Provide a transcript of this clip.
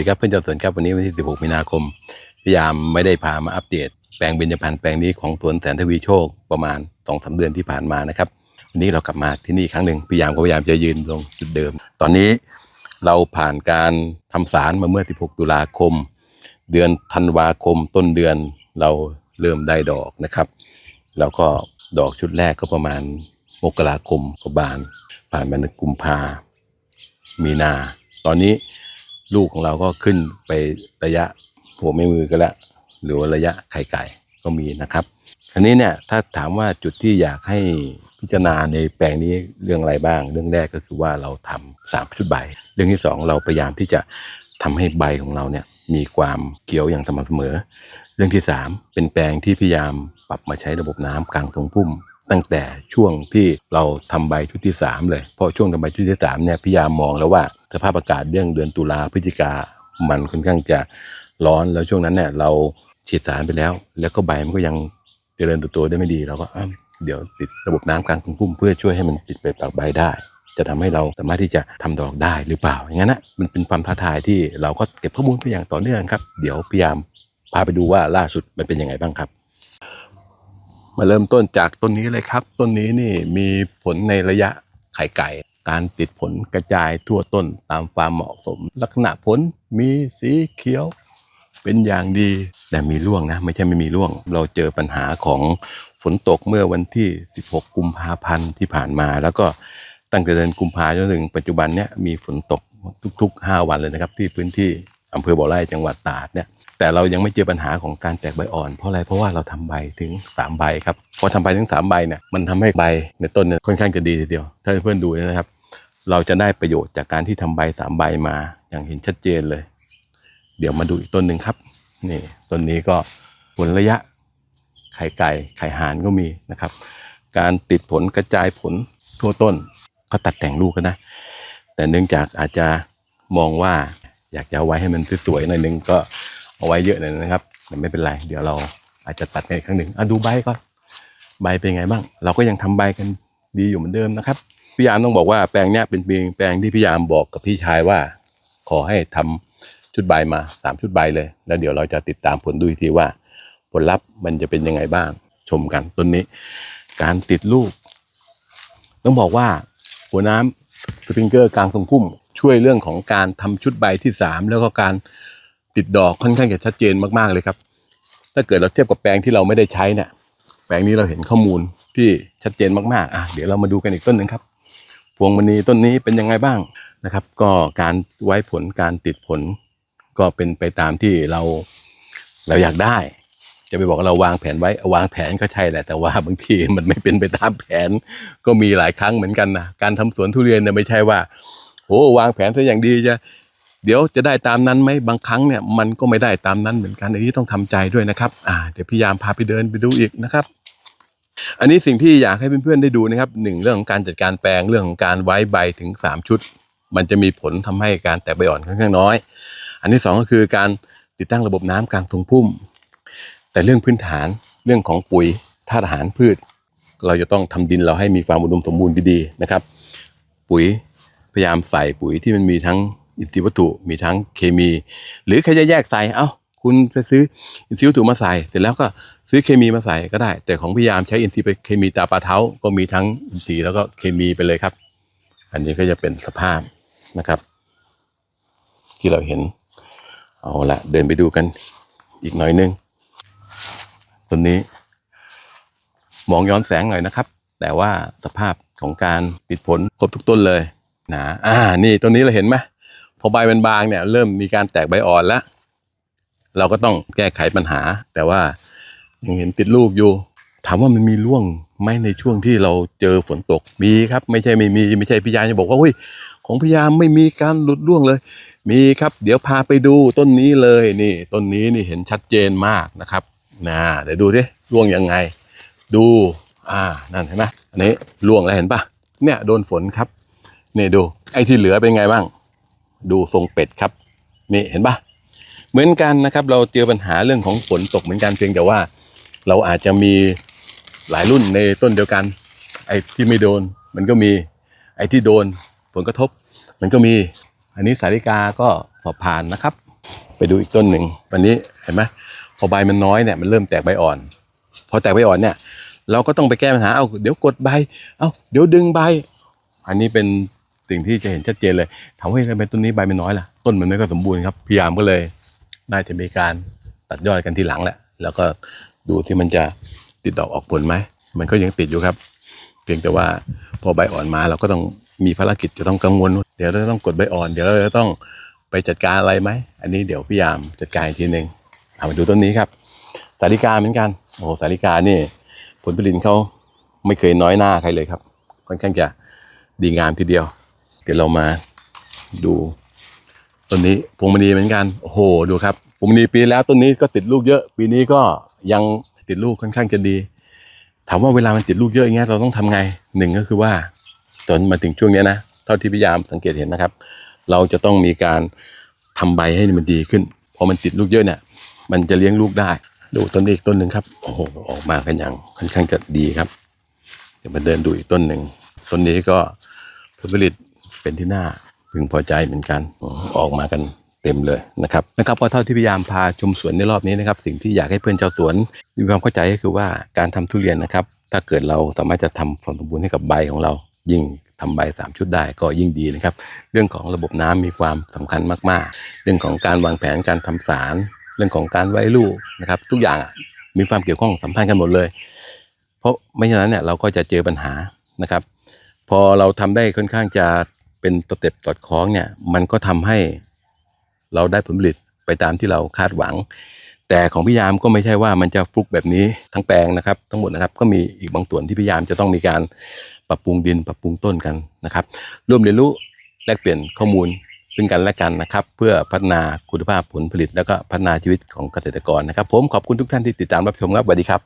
ดีครับเพื่อนเจ้าสวนครับวันนี้วันที่ 16 มีนาคม พยายามไม่ได้พามาอัปเดต แปลงเบญจพรรณแปลงนี้ของสวนแสนทวีโชคประมาณ2อสาเดือนที่ผ่านมานะครับ วันนี้เรากลับมาที่นี่ครั้งหนึ่งพยายามก็พยายามจะยืนลงจุดเดิม ตอนนี้เราผ่านการทำสารมาเมื่อ 16 ตุลาคม เดือนธันวาคมต้นเดือนเราเริ่มได้ดอกนะครับ แล้วก็ดอกชุดแรกก็ประมาณมกราคมก็บาน ผ่านมาในกุมภามีนา ตอนนี้ ลูกของเราก็ขึ้นไประยะหัวไม่มือกันแล้วหรือว่าระยะไข่ไก่ก็มีนะครับครานี้เนี่ยถ้าถามว่าจุดที่อยากให้พิจารณาในแปลงนี้เรื่องอะไรบ้าง เรื่องแรกก็คือว่าเราทำสามชุดใบ เรื่องที่สองเราพยายามที่จะทำให้ใบของเราเนี่ยมีความเขียวอย่างสม่ำเสมอ เรื่องที่สามเป็นแปลงที่พยายามปรับมาใช้ระบบน้ำกลางทรงพุ่ม ตั้งแต่ช่วงที่เราทำใบชุดที่สามเลยเพราะช่วงทำใบชุดที่สามเนี่ยพยายามมองแล้วว่าสภาพอากาศเรื่องเดือนตุลาพฤศจิกามันค่อนข้างจะร้อนแล้วช่วงนั้นเนี่ยเราฉีดสารไปแล้ว แล้วก็ใบมันก็ยังเจริญเติบโตได้ไม่ดีเราก็เดี๋ยวติดระบบน้ำกลางทรงพุ่มเพื่อช่วยให้มันติดไปปากใบได้ จะทำให้เราสามารถที่จะทำดอกได้หรือเปล่าอย่างนั้นนะมันเป็นความท้าทายที่เราก็เก็บข้อมูลไปอย่างต่อเนื่องครับ เดี๋ยวพยายามพาไปดูว่าล่าสุดมันเป็นยังไงบ้างครับ มาเริ่มต้นจากต้นนี้เลยครับ ต้นนี้นี่มีผลในระยะไข่ไก่ การติดผลกระจายทั่วต้นตามความเหมาะสม ลักษณะผลมีสีเขียว เป็นอย่างดี แต่มีร่วงนะ ไม่ใช่ไม่มีร่วง เราเจอปัญหาของฝนตกเมื่อวันที่ 16 กุมภาพันธ์ที่ผ่านมา แล้วก็ตั้งแต่เดือนกุมภาจนถึงปัจจุบันเนี่ยมีฝนตกทุกๆ 5 วันเลยนะครับที่พื้นที่ อำเภอบ่อไร่จังหวัดตราดเนี่ยแต่เรายังไม่เจอปัญหาของการแตกใบอ่อน เพราะอะไรเพราะว่าเราทำใบถึง 3 ใบครับพอทำใบถึง 3 ใบเนี่ยมันทำให้ใบในต้นเนี่ยค่อนข้างจะดีทีเดียว ถ้าเพื่อนๆดูนะครับ เราจะได้ประโยชน์จากการที่ทำใบ 3 ใบมาอย่างเห็นชัดเจนเลย เดี๋ยวมาดูอีกต้นหนึ่งครับนี่ต้นนี้ก็ผลระยะไข่ไก่ไข่ห่านก็มีนะครับ การติดผลกระจายผลทั่วต้นก็ตัดแต่งลูกกันนะแต่เนื่องจากอาจจะมองว่า อยากจะเอาไว้ให้มันสวยๆหน่อยนึงก็เอาไว้เยอะหน่อยนะครับแต่ไม่เป็นไร เดี๋ยวเราอาจจะตัดในอีกครั้งหนึ่งอะดูใบก่อนใบเป็นไงบ้าง เราก็ยังทำใบกันดีอยู่เหมือนเดิมนะครับพี่ยามต้องบอกว่าแปลงเนี้ยเป็นแปลงที่พี่ยามบอกกับพี่ชายว่า ขอให้ทำชุดใบมาสามชุดใบเลย แล้วเดี๋ยวเราจะติดตามผลดูทีว่า ผลลัพธ์มันจะเป็นยังไงบ้าง ชมกันต้นนี้ การติดลูก ต้องบอกว่า หัวน้ำสปริงเกอร์กลางทรงพุ่ม ช่วยเรื่องของการทำชุดใบที่สามแล้วก็การติดดอกค่อนข้างจะชัดเจนมากๆเลยครับ ถ้าเกิดเราเทียบกับแปลงที่เราไม่ได้ใช้เนี่ยแปลงนี้เราเห็นข้อมูลที่ชัดเจนมากๆอะเดี๋ยวเรามาดูกันอีกต้นหนึ่งครับ พวงมณีต้นนี้เป็นยังไงบ้างนะครับ ก็การไว้ผลการติดผล ก็เป็นไปตามที่เราเราอยากได้ จะไปบอกว่าเราวางแผนไว้วางแผนก็ใช่แหละแต่ว่าบางทีมันไม่เป็นไปตามแผน ก็มีหลายครั้งเหมือนกันนะการทำสวนทุเรียนเนี่ยไม่ใช่ว่า โอ้วางแผนซะอย่างดีจะเดี๋ยวจะได้ตามนั้นไหมบางครั้งเนี่ยมันก็ไม่ได้ตามนั้นเหมือนกันอันนี้ต้องทำใจด้วยนะครับอ่าเดี๋ยวพยายามพาไปเดินไปดูอีกนะครับ อันนี้สิ่งที่อยากให้เพื่อนๆได้ดูนะครับหนึ่งเรื่องของการจัดการแปลงเรื่องของการไว้ใบถึงสามชุด มันจะมีผลทำให้การแตกใบอ่อนค่อนข้างน้อย อันที่สองก็คือการติดตั้งระบบน้ำกลางทงพุ่ม แต่เรื่องพื้นฐานเรื่องของปุ๋ยธาตุอาหารพืช เราจะต้องทำดินเราให้มีความอุดมสมบูรณ์ดีๆนะครับ ปุ๋ย พยายามใส่ปุ๋ยที่มันมีทั้งอินทรีย์วัตถุมีทั้งเคมี หรือใครจะแยกใส่เอ้าคุณจะซื้ออินทรีย์วัตถุมาใส่เสร็จแล้วก็ซื้อเคมีมาใส่ก็ได้ แต่ของพยายามใช้อินทรีย์ไปเคมีตาปลาเท้าก็มีทั้งอินทรีย์แล้วก็เคมีไปเลยครับ อันนี้ก็จะเป็นสภาพนะครับ ที่เราเห็น เอาละเดินไปดูกันอีกหน่อยนึงต้นนี้ มองย้อนแสงหน่อยนะครับ แต่ว่าสภาพของการติดผลครบทุกต้นเลย นะอ่า นี่ต้นนี้เราเห็นไหมพอใบมันบางเนี่ย เริ่มมีการแตกใบอ่อนแล้ว เราก็ต้องแก้ไขปัญหา แต่ว่ายังเห็นติดลูกอยู่ ถามว่ามันมีร่วงไหมในช่วงที่เราเจอฝนตกมีครับ ไม่ใช่ไม่มีไม่ใช่พิยาจะบอกว่าเฮ้ยของพิยาไม่มีการหลุดร่วงเลย มีครับ เดี๋ยวพาไปดูต้นนี้เลยนี่ ต้นนี้นี่เห็นชัดเจนมากนะครับนะเดี๋ยวดูดิร่วงยังไง ดู อ่านั่นเห็นไหมอันนี้ร่วงแล้วเห็นปะเนี่ยโดนฝนครับ นี่ดู ไอ้ที่เหลือเป็นไงบ้าง ดูทรงเป็ดครับ นี่เห็นปะเหมือนกันนะครับ เราเจอปัญหาเรื่องของฝนตกเหมือนกันเพียงแต่ว่า เราอาจจะมีหลายรุ่นในต้นเดียวกัน ไอ้ที่ไม่โดน มันก็มี ไอ้ที่โดนผลกระทบ มันก็มี อันนี้สาริกาก็สอบผ่านนะครับ ไปดูอีกต้นหนึ่งวันนี้เห็นไหมพอใบมันน้อยเนี่ยมันเริ่มแตกใบอ่อน พอแตกใบอ่อนเนี่ย เราก็ต้องไปแก้ปัญหาเอาเดี๋ยวกดใบเอาเดี๋ยวดึงใบ อันนี้เป็น สิ่งที่จะเห็นชัดเจนเลยถามว่าทำไมต้นนี้ใบมันน้อยล่ะต้นมันไม่ก็สมบูรณ์ครับพยายามก็เลยน่าจะมีการตัดยอดกันทีหลังแหละ แล้วก็ดูที่มันจะติดดอกออกผลไหมมันก็ยังติดอยู่ครับ เพียงแต่ว่าพอใบอ่อนมาเราก็ต้องมีภารกิจจะต้องกังวล เดี๋ยวเราจะต้องกดใบอ่อน เดี๋ยวเราจะต้องไปจัดการอะไรไหมอันนี้เดี๋ยวพยายามจัดการอีกทีหนึ่งเอามาดูต้นนี้ครับ สาลิกาเหมือนกันโอ้โหสาลิกานี่ ผลผลิตเขาไม่เคยน้อยหน้าใครเลยครับค่อนข้างจะดีงามทีเดียว เดี๋ยวเรามาดูต้นนี้พวงมณีเหมือนกันโอ้โหดูครับพวงมณีปีแล้วต้นนี้ก็ติดลูกเยอะ ปีนี้ก็ยังติดลูกค่อนข้างจะดี ถามว่าเวลามันติดลูกเยอะอย่างเงี้ยเราต้องทำไงหนึ่งก็คือว่าจนมาถึงช่วงนี้นะเท่าที่พยายามสังเกตเห็นนะครับ เราจะต้องมีการทำใบให้มันดีขึ้นพอมันติดลูกเยอะเนี่ยมันจะเลี้ยงลูกได้ ดูต้นนี้อีกต้นหนึ่งครับโอ้โหออกมากันอย่างค่อนข้างจะดีครับ เดี๋ยวมาเดินดูอีกต้นหนึ่งต้นนี้ก็ผลผลิต เป็นที่น่าพึงพอใจเหมือนกันออกมากันเต็มเลยนะครับนะครับก็เท่าที่พยายามพาชมสวนในรอบนี้นะครับ สิ่งที่อยากให้เพื่อนชาวสวนมีความเข้าใจก็คือว่าการทำทุเรียนนะครับ ถ้าเกิดเราสามารถจะทำความสมบูรณ์ให้กับใบของเรา ยิ่งทำใบสามชุดได้ก็ยิ่งดีนะครับ เรื่องของระบบน้ำมีความสำคัญมากๆ เรื่องของการวางแผนการทำสาร เรื่องของการไว้ลูกนะครับ ทุกอย่างมีความเกี่ยวข้องสัมพันธ์กันหมดเลย เพราะไม่ฉะนั้นเนี่ยเราก็จะเจอปัญหานะครับ พอเราทำได้ค่อนข้างจะ เป็นสเต็ปสอดคล้องเนี่ยมันก็ทำให้เราได้ผลผลิตไปตามที่เราคาดหวัง แต่ของพี่ยามก็ไม่ใช่ว่ามันจะฟลุกแบบนี้ทั้งแปลงนะครับ ทั้งหมดนะครับก็มีอีกบางส่วนที่พี่ยามจะต้องมีการปรับปรุงดินปรับปรุงต้นกันนะครับ ร่วมเรียนรู้แลกเปลี่ยนข้อมูลซึ่งกันและกันนะครับ เพื่อพัฒนาคุณภาพผลผลิต แล้วก็พัฒนาชีวิตของเกษตรกรนะครับ ผมขอบคุณทุกท่านที่ติดตามรับชมครับสวัสดีครับ